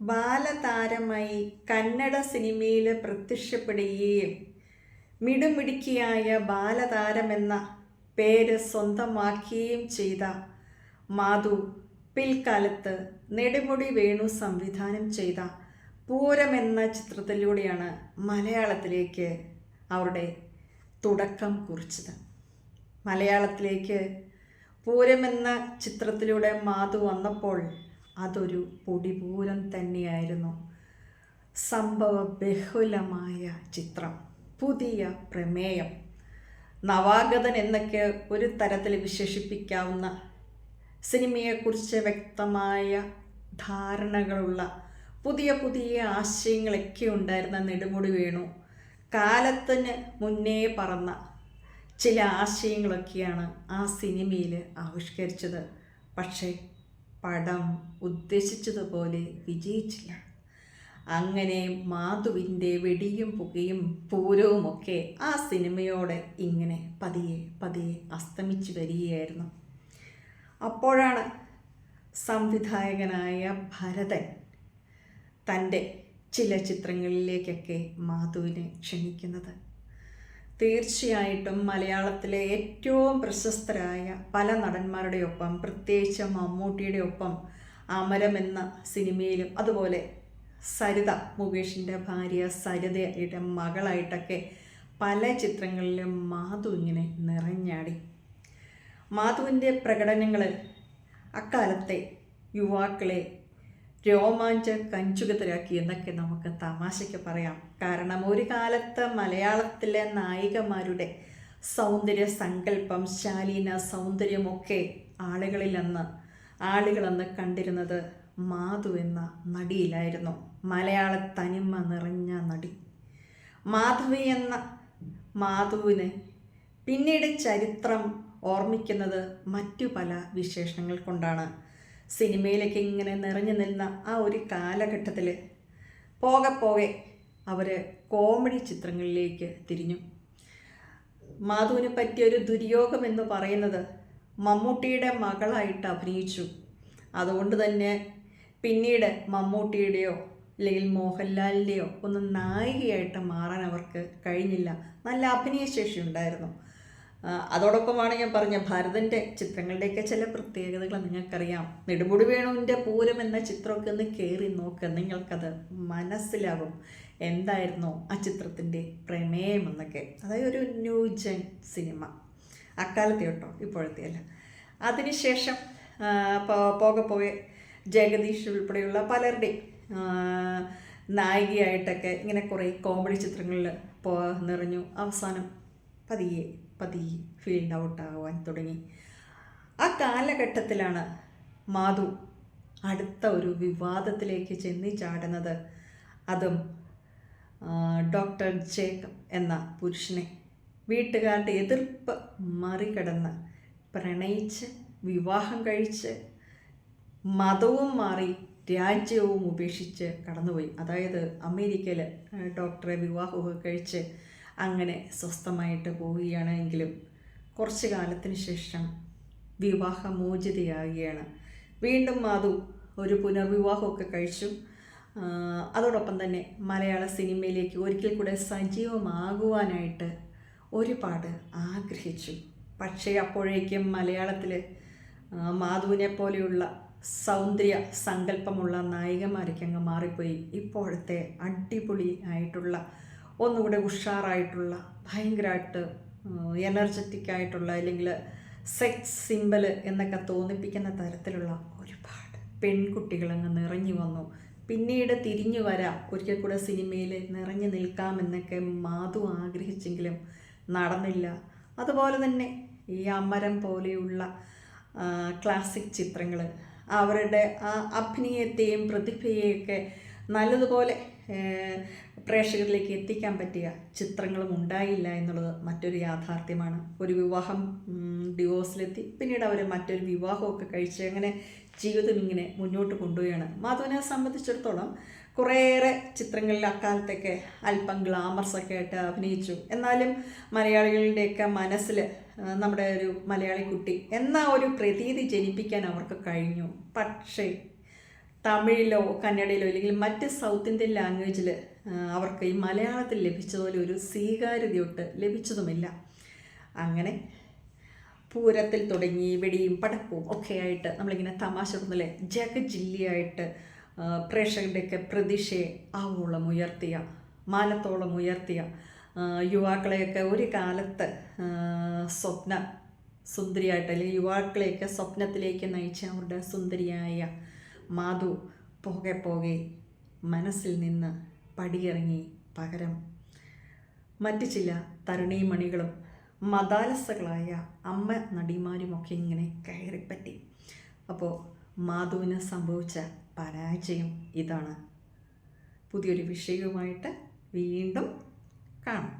ബാലതാരമായി കന്നഡ സിനിമയിൽ പ്രത്യക്ഷപ്പെടുകയും മിടുമിടുക്കിയായ ബാലതാരമെന്ന പേര് സ്വന്തമാക്കുകയും ചെയ്ത മാധു പിൽക്കാലത്ത് നെടുമുടി വേണു സംവിധാനം ചെയ്ത പൂരം എന്ന ചിത്രത്തിലൂടെയാണ് മലയാളത്തിലേക്ക് അവരുടെ തുടക്കം കുറിച്ചത്. മലയാളത്തിലേക്ക് പൂരം എന്ന ചിത്രത്തിലൂടെ മാധു വന്നപ്പോൾ അതൊരു പൊടിപൂരം തന്നെയായിരുന്നു. സംഭവ ബഹുലമായ ചിത്രം പുതിയ പ്രമേയം. നവാഗതൻ എന്നൊക്കെ ഒരു തരത്തിൽ വിശേഷിപ്പിക്കാവുന്ന സിനിമയെക്കുറിച്ച് വ്യക്തമായ ധാരണകളുള്ള പുതിയ പുതിയ ആശയങ്ങളൊക്കെ ഉണ്ടായിരുന്ന നെടുമുടി വേണു. കാലത്തിന് മുന്നേ പറന്ന ചില ആശയങ്ങളൊക്കെയാണ് ആ സിനിമയിൽ ആവിഷ്കരിച്ചത്. പക്ഷേ പടം ഉദ്ദേശിച്ചതുപോലെ വിജയിച്ചില്ല. അങ്ങനെ മാധുവിന്റെ വെടിയും പുകയും പൂരവുമൊക്കെ ആ സിനിമയോടെ ഇങ്ങനെ പതിയെ പതിയെ അസ്തമിച്ചു വരികയായിരുന്നു. അപ്പോഴാണ് സംവിധായകനായ ഭരതൻ തന്റെ ചില ചിത്രങ്ങളിലേക്കൊക്കെ മാധുവിനെ ക്ഷണിക്കുന്നത്. തീർച്ചയായിട്ടും മലയാളത്തിലെ ഏറ്റവും പ്രശസ്തരായ പല നടന്മാരുടെ ഒപ്പം പ്രത്യേകിച്ച് മമ്മൂട്ടിയുടെ ഒപ്പം അമരം എന്ന സിനിമയിലും അതുപോലെ സരിത മുകേഷിന്റെ ഭാര്യ സരിതയുടെ മകളായിട്ടൊക്കെ പല ചിത്രങ്ങളിലും മാധു ഇങ്ങനെ നിറഞ്ഞാടി. മാധുവിന്റെ പ്രകടനങ്ങൾ അക്കാലത്തെ യുവാക്കളെ രോമാഞ്ച കഞ്ചുകതരാക്കി എന്നൊക്കെ നമുക്ക് തമാശയ്ക്ക് പറയാം. കാരണം ഒരു കാലത്ത് മലയാളത്തിലെ നായികമാരുടെ സൗന്ദര്യ സങ്കല്പം ശാലീന സൗന്ദര്യമൊക്കെ ആളുകളിൽ അന്ന് ആളുകളെന്ന് കണ്ടിരുന്നത് മാധു എന്ന നടിയിലായിരുന്നു. മലയാള തനിമ നിറഞ്ഞ നടി. മാധവി എന്ന മാധുവിനെ പിന്നീട് ചരിത്രം ഓർമ്മിക്കുന്നത് മറ്റു പല വിശേഷങ്ങൾ കൊണ്ടാണ്. സിനിമയിലേക്ക് ഇങ്ങനെ നിറഞ്ഞു നിന്ന ആ ഒരു കാലഘട്ടത്തിൽ പോകെ പോകെ അവർ കോമഡി ചിത്രങ്ങളിലേക്ക് തിരിഞ്ഞു. മാധുവിനെ പറ്റിയൊരു ദുര്യോഗം എന്ന് പറയുന്നത് മമ്മൂട്ടിയുടെ മകളായിട്ട് അഭിനയിച്ചു. അതുകൊണ്ട് തന്നെ പിന്നീട് മമ്മൂട്ടിയുടെയോ അല്ലെങ്കിൽ മോഹൻലാലിന്റെയോ ഒന്ന് നായികയായിട്ട് മാറാൻ അവർക്ക് കഴിഞ്ഞില്ല. നല്ല അഭിനയശേഷി ഉണ്ടായിരുന്നു. അതോടൊപ്പമാണ് ഞാൻ പറഞ്ഞ ഭരതന്റെ ചിത്രങ്ങളുടെയൊക്കെ ചില പ്രത്യേകതകൾ നിങ്ങൾക്കറിയാം. നെടുമുടി വേണുവിന്റെ പൂരം എന്ന ചിത്രമൊക്കെ ഒന്ന് കയറി നോക്ക്. നിങ്ങൾക്കത് മനസ്സിലാകും എന്തായിരുന്നു ആ ചിത്രത്തിന്റെ പ്രമേയം എന്നൊക്കെ. അതായത് ഒരു ന്യൂജൻ സിനിമ. അക്കാലത്തെ കേട്ടോ ഇപ്പോഴത്തെ അല്ല. അതിനുശേഷം പോകെ പോകെ ജഗദീഷ് ഉൾപ്പെടെയുള്ള പലരുടെയും നായികയായിട്ടൊക്കെ ഇങ്ങനെ കുറേ കോമഡി ചിത്രങ്ങളിൽ പോ നിറഞ്ഞു. അവസാനം പതിയെ പതിയെ ഫീൽഡ് ഔട്ട് ആവാൻ തുടങ്ങി. ആ കാലഘട്ടത്തിലാണ് മാധു അടുത്ത ഒരു വിവാദത്തിലേക്ക് ചെന്നി ചാടുന്നത്. അതും ഡോക്ടർ ജേക്കബ് എന്ന പുരുഷനെ വീട്ടുകാരുടെ എതിർപ്പ് മറികടന്ന് പ്രണയിച്ച് വിവാഹം കഴിച്ച് മതവും മാറി രാജ്യവും ഉപേക്ഷിച്ച് കടന്നുപോയി. അതായത് അമേരിക്കയിൽ ഡോക്ടറെ വിവാഹമൊക്കെ കഴിച്ച് അങ്ങനെ സ്വസ്ഥമായിട്ട് പോവുകയാണെങ്കിലും കുറച്ച് കാലത്തിന് ശേഷം വിവാഹമോചിതയാകുകയാണ് വീണ്ടും മാധു ഒരു പുനർവിവാഹമൊക്കെ കഴിച്ചു. അതോടൊപ്പം തന്നെ മലയാള സിനിമയിലേക്ക് ഒരിക്കൽ കൂടെ സജീവമാകുവാനായിട്ട് ഒരുപാട് ആഗ്രഹിച്ചു. പക്ഷേ അപ്പോഴേക്കും മലയാളത്തിൽ മാധുവിനെ പോലെയുള്ള സൗന്ദര്യ സങ്കല്പമുള്ള നായികമാരൊക്കെ അങ്ങ് മാറിപ്പോയി. ഇപ്പോഴത്തെ അടിപൊളി ആയിട്ടുള്ള ഒന്നുകൂടെ ഉഷാറായിട്ടുള്ള ഭയങ്കരമായിട്ട് എനർജറ്റിക് ആയിട്ടുള്ള അല്ലെങ്കിൽ സെക്സ് സിമ്പൽ എന്നൊക്കെ തോന്നിപ്പിക്കുന്ന തരത്തിലുള്ള ഒരുപാട് പെൺകുട്ടികൾ അങ്ങ് നിറഞ്ഞു വന്നു. പിന്നീട് തിരിഞ്ഞു വരാം. ഒരിക്കൽ കൂടെ സിനിമയിൽ നിറഞ്ഞു നിൽക്കാമെന്നൊക്കെ മാധു ആഗ്രഹിച്ചെങ്കിലും നടന്നില്ല. അതുപോലെ തന്നെ ഈ അമരം പോലെയുള്ള ക്ലാസിക് ചിത്രങ്ങൾ അവരുടെ ആ അഭിനയത്തെയും പ്രതിഭയെയൊക്കെ നല്ലതുപോലെ പ്രേക്ഷകരിലേക്ക് എത്തിക്കാൻ പറ്റിയ ചിത്രങ്ങളും ഉണ്ടായില്ല എന്നുള്ളത് മറ്റൊരു യാഥാർത്ഥ്യമാണ്. ഒരു വിവാഹം ഡിവോഴ്സിലെത്തി പിന്നീട് അവർ മറ്റൊരു വിവാഹമൊക്കെ കഴിച്ച് അങ്ങനെ ജീവിതം ഇങ്ങനെ മുന്നോട്ട് കൊണ്ടുപോവുകയാണ്. മാധവനെ സംബന്ധിച്ചിടത്തോളം കുറേയേറെ ചിത്രങ്ങളിൽ അക്കാലത്തൊക്കെ അല്പം ഗ്ലാമർസ് ഒക്കെ ആയിട്ട് അഭിനയിച്ചു. എന്നാലും മലയാളികളുടെയൊക്കെ മനസ്സിൽ നമ്മുടെ ഒരു മലയാളി കുട്ടി എന്ന ഒരു പ്രതീതി ജനിപ്പിക്കാൻ അവർക്ക് കഴിഞ്ഞു. പക്ഷേ തമിഴിലോ കന്നഡയിലോ അല്ലെങ്കിൽ മറ്റ് സൗത്ത് ഇന്ത്യൻ ലാംഗ്വേജിൽ അവർക്ക് ഈ മലയാളത്തിൽ ലഭിച്ചതുപോലെ ഒരു സ്വീകാര്യതയൊട്ട് ലഭിച്ചതുമില്ല. അങ്ങനെ പൂരത്തിൽ തുടങ്ങി വെടിയും പടക്കവും ഒക്കെ ആയിട്ട് നമ്മളിങ്ങനെ തമാശ തന്നെ ജഗജില്ലിയായിട്ട് ജില്ലയായിട്ട് പ്രേക്ഷകരുടെയൊക്കെ പ്രതീക്ഷയെ ആവോളം ഉയർത്തിയ മാനത്തോളം ഉയർത്തിയ യുവാക്കളെയൊക്കെ ഒരു കാലത്ത് സ്വപ്ന സുന്ദരിയായിട്ട് അല്ലെങ്കിൽ യുവാക്കളെയൊക്കെ സ്വപ്നത്തിലേക്ക് നയിച്ച അവരുടെ സുന്ദരിയായ മാധു പോകെ പോകെ മനസ്സിൽ നിന്ന് പടിയിറങ്ങി പകരം മറ്റ് ചില തരുണീമണികളും മതാലസകളായ അമ്മ നടിമാരുമൊക്കെ ഇങ്ങനെ കയറിപ്പറ്റി. അപ്പോൾ മാധുവിന് സംഭവിച്ച പരാജയം ഇതാണ്. പുതിയൊരു വിഷയവുമായിട്ട് വീണ്ടും കാണാം.